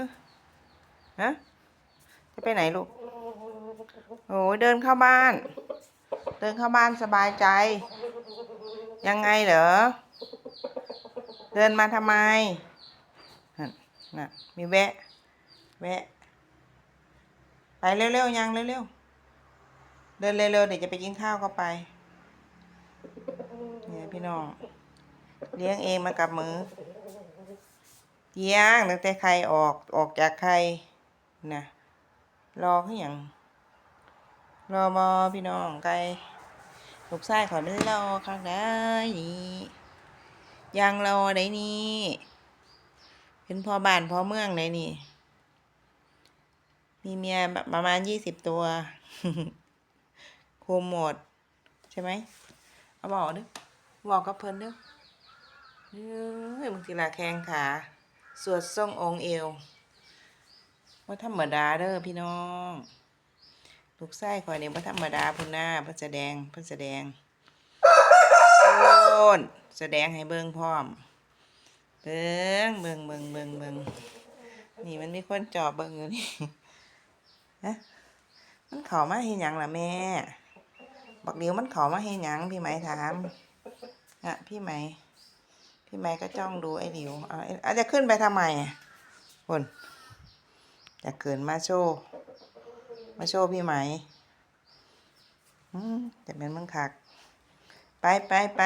อฮะจะไปไหนลูกโอ้ยเดินเข้าบ้าน เดินเข้าบ้านสบายใจ ยังไงเหรอ เดินมาทำไมนั่นน่ะมีแวะ แวะ ไปเร็วๆยังเร็วๆ เดินเร็วๆเดี๋ยวจะไปกินข้าวก็ไป เนี่ยพี่น้อง เลี้ยงเองมากับมือ เลี้ยงตั้งแต่ไข่ออกออกจากไข่นะรอขึ้นอย่างรอบอพี่น้องไก่ลูกไส้ขอไม่รอข้งได้นี่ยังรอได้นี่เป็นพ่อบ้านพ่อเมืองเลยนี่ มีเมียประมาณยี่สิบตัวคุมหมด ใช่ไหมเอาบอกดิบอกกับเพิ่นเด้อเฮ้ยมึงสิลาแข้งขา สวดทรงองค์เอวว่าธรรมดาเด้อพี่น้องลูกไส้คอยเนี่ยว่าธรรมดาพุ่นหน้าพิ่นแสดงพิ่นแสดงโอนแสดงให้เบิ่งพร้อม เบิ่งเบิ่งเบิ่งเบิ่งเบิ่งนี่มันมีคนจอบเบิ่งอยู่นี่ฮะมันเข้ามาเฮ็ดหยังล่ะแม่ บักเดียวมันเข้ามาเฮ็ดหยังพี่ไหมถามอะพี่ไหม พี่ไม้ก็จ้องดูไอ้หลิวเอาอาจะขึ้นไปทำไมอะคนจะเกินมาโชว์มาโชว์พี่ไหมอืมแต่เป็นมึงคัก ไปไปไป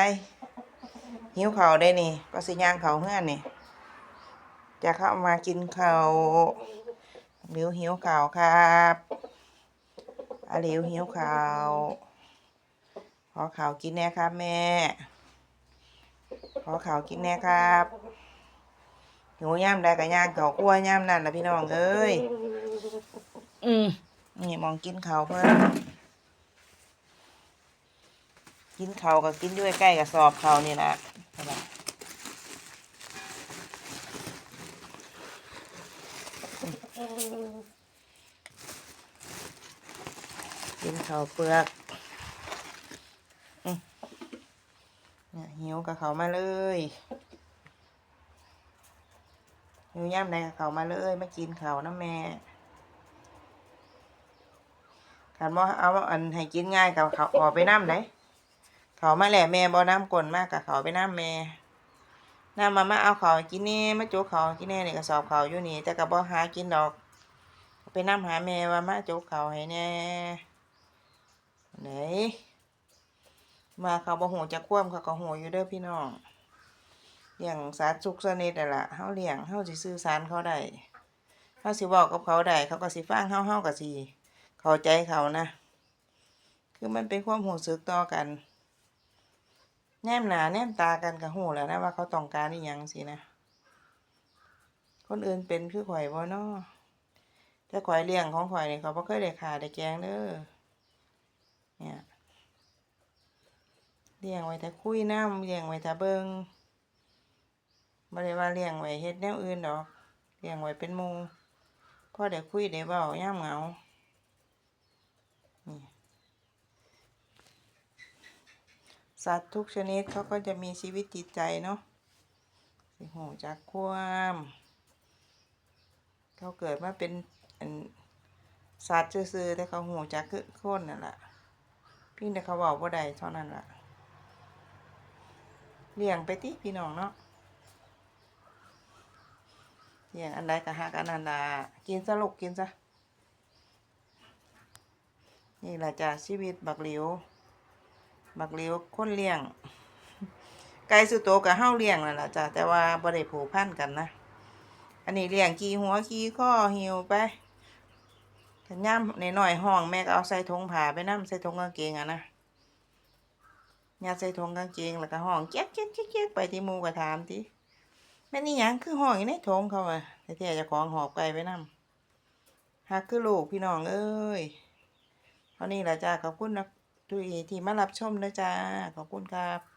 หิวเขาได้นี่ ก็สิย่างเขาวเฮือนนี่จะเข้ามากินเขาหลิวหิวเข่าครับอาหลิวหิวเข่าขอเขากินแน่ครับแม่ ขอข่าวกินแน่ครับหิวย่ำได้กับย่างเขาคั่วย่ำนั่นนะพี่น้องเอ้ยอืมนี่มองกินเขาวเพื่อนกินเขาวกับกินด้วยใกล้กับสอบเขานี่แหละกินเขาวเปลือก เนี่ยหิวกับเขามาเลยหิวย่ำใดกับเขามาเลยมากินเขานะแม่ขันบ่เอาอันให้กินง่ายกับเขาออกไปน้ำไหนเขามาแหละแม่บ่น้ำกลนมากกับเขาไปน้ำแม่น้ำมามาเอาเขากินนี่มาจุกเขากินแน่นี่กระสอบเขาอยู่นี่ แต่กับบ่หากินดอก ไปน้ำหาแม่ว่ามาจุกเขาให้แน่ไหน มาเขาบ่หูจะคว่ำเขาก็หูอยู่เด้อพี่น้องเลี้ยงสัตว์สุกสนิทนั่ล่ะเฮาเลี้ยงเฮาสิสื่อสารเขาได้เฮาสิเว้ากับเขาได้เขาก็สิฟังเฮาเฮาก็สิเข้าใจเขานะคือมันเป็นความรู้สึกต่อกัน แนมหนาแนมตากันก็ฮู้แล้วนะว่าเขาต้องการอีหยังสินะ คนอื่นเป็นคือข่อยบ่เนาะแต่ข่อยเลี้ยงของข่อยเนี่ยเขาบ่เคยได้ขาได้แกงเด้อเนี่ย เลี้ยงไว้แต่คุยน้ำเลี้ยงไว้แต่เบิงบ่ได้ว่าเลี้ยงไว้เฮ็ดแนวอื่นดอกเลี้ยงไว้เป็นมู่อได้คุยได้เว้าย่ามเหงาสัตว์ทุกชนิดเขาก็จะมีชีวิตจิตใจเนาะสิหูจากความเขาเกิดมาเป็นสัตว์ซื่อๆแต่เขาหูจากคือคนนั่นแหละพียงแต่เขาบอกว่าใดเท่านั้นล่ะ เลี้ยงไปติพี่น้องเนาะเลี้ยงอันใดก็หักอันนั้นล่ะกินซะลูกกินซะนี่แหละจ้ะชีวิตบักเหลิวบักเหลิวคนเลี้ยง ไก่สุโตกับเฮาเลี้ยงนั่นล่ะจ้ะแต่ว่าบ่ได้ผูกพันกันนะอันนี้เลี้ยงขี้หัวขี้ข้อหิวไปถ้าย่ำน้อยห้องแม่ก็เอาใส่ถุงผ้าไปนํใส่ถุงกางเกงอะนะ ยัดใส่ถุงกางเกงแล้วก็ห้องเจ๊กเจ๊กแจ๊กเจ๊กไปที่มูก็ถามทีแม่นี่ยังคือห้องอยู่ในถุงเขาอะแต่แท้ๆเจะของหอบไกลไปนำฮักคือลูกพี่น้องเอ้ยเท่านี้ล่ะจ้าขอบคุณนะทุกทีที่มารับชมนะจ้าขอบคุณครับ